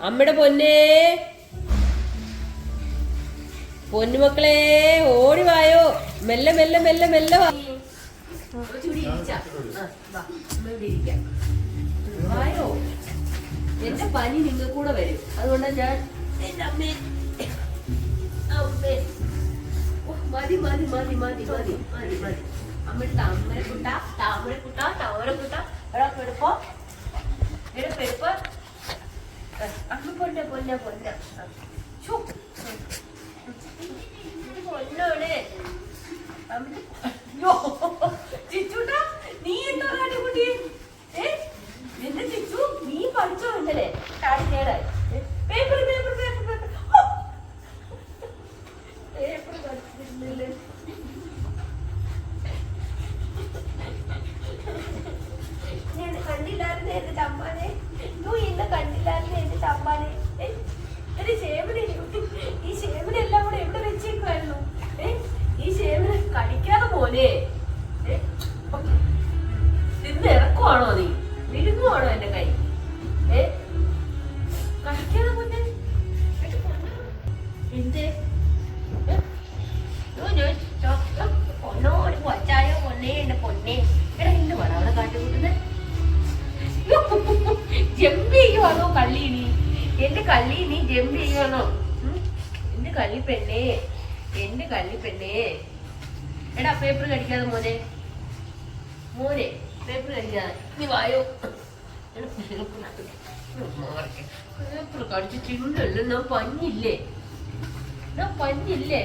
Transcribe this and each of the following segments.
അമ്മയുടെ പൊന്നേ. പൊന്നുമക്കളെ ഓടി വായോ. മെല്ലെ മെല്ലെ മെല്ലെ മെല്ലെ വാ. അമ്മ. വായോ. എന്റെ പനി നിങ്ങൾ കൂടെ വരും. അതുകൊണ്ടാ ഞാൻ എന്റെ അമ്മേ. അമ്മേ. മതി മതി മതി മതി മതി മതി. മതി അമ്മയുടെ താമരക്കുട്ട താമരക്കുട്ട താമരക്കുട്ട എടാ പെടുപ്പോ എടാ പെടുപ്പോ കൊല്ല കൊല്ല അമ്മ. അയ്യോ. ചിച്ചൂട്ടാ നീ എന്താ കാട്ടിക്കുട്ടി ഏ? നിന്റെ ചിച്ചു നീ പഠിച്ചോ ഇന്നലെ? കാടി. നേടായി പേപ്പർ പേപ്പർ പേപ്പർ പേപ്പർ തിന്ന് നീ? വിരുങ്ങുവാണോ എന്റെ കൈ? എന്റെ പൊന്നേ. കള്ളി എന്റെ കള്ളി എന്റെ കള്ളി പെണ്ണേ എന്റെ കള്ളി പെണ്ണേ. എടാ പേപ്പർ കടിക്കാതെ മോനെ. മോനെ. പേപ്പർ കടിക്കാതെ. നീ വായോ? പേപ്പർ കടിച്ച് ചിണ്ടല്ലോ ഞാൻ പഞ്ഞില്ലേ? ഞാൻ പഞ്ഞില്ലേ?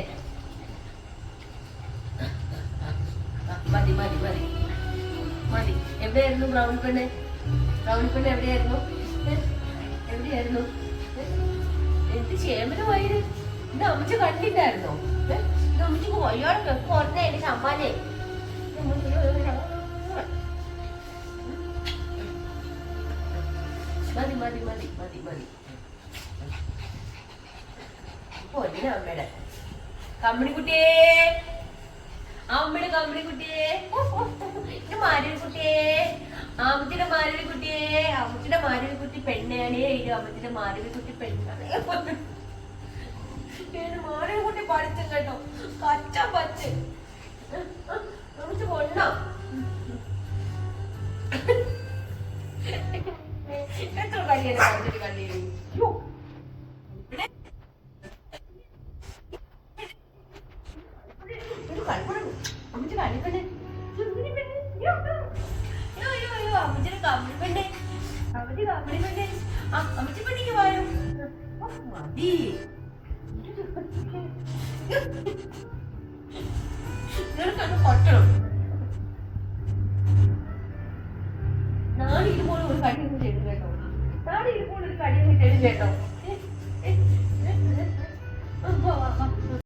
മതി മതി മതി. മതി. എവിടെയായിരുന്നു ബ്രൗൺ പെണ്ണ്? ബ്രൗൺ പെണ്ണ് എവിടെയായിരുന്നു? എവിടെയായിരുന്നു? എന്ത് ചേമനമായത് ഇന്ന് അമ്മച്ച കണ്ടിട്ടായിരുന്നോ? ഇന്ന് അമ്മച്ചക്ക് വയ്യാടെ കുറഞ്ഞ എന്റെ ചമ്മാനെ മതി മതി മതി മതി മതി. പൊന്നെ അമ്മയുടെ. കമ്മിണിക്കുട്ടിയേ അമ്മയുടെ കമ്മിണിക്കുട്ടിയേ എന്റെ മാരൊരു കുട്ടിയേ അമ്മത്തിന്റെ മാരൊരു കുട്ടിയേ അമ്മത്തിന്റെ മാരൊരു കുട്ടി പെണ്ണാണേ. ഇത് അമ്മത്തിന്റെ മാരൊരു കുട്ടി പെണ്ണാണ്. മാരൊരു കുട്ടി പഠിച്ചു കേട്ടോ. കളിയാണ് പറഞ്ഞിട്ട് കണ്ടിരുന്നു യ്യോ. 对的。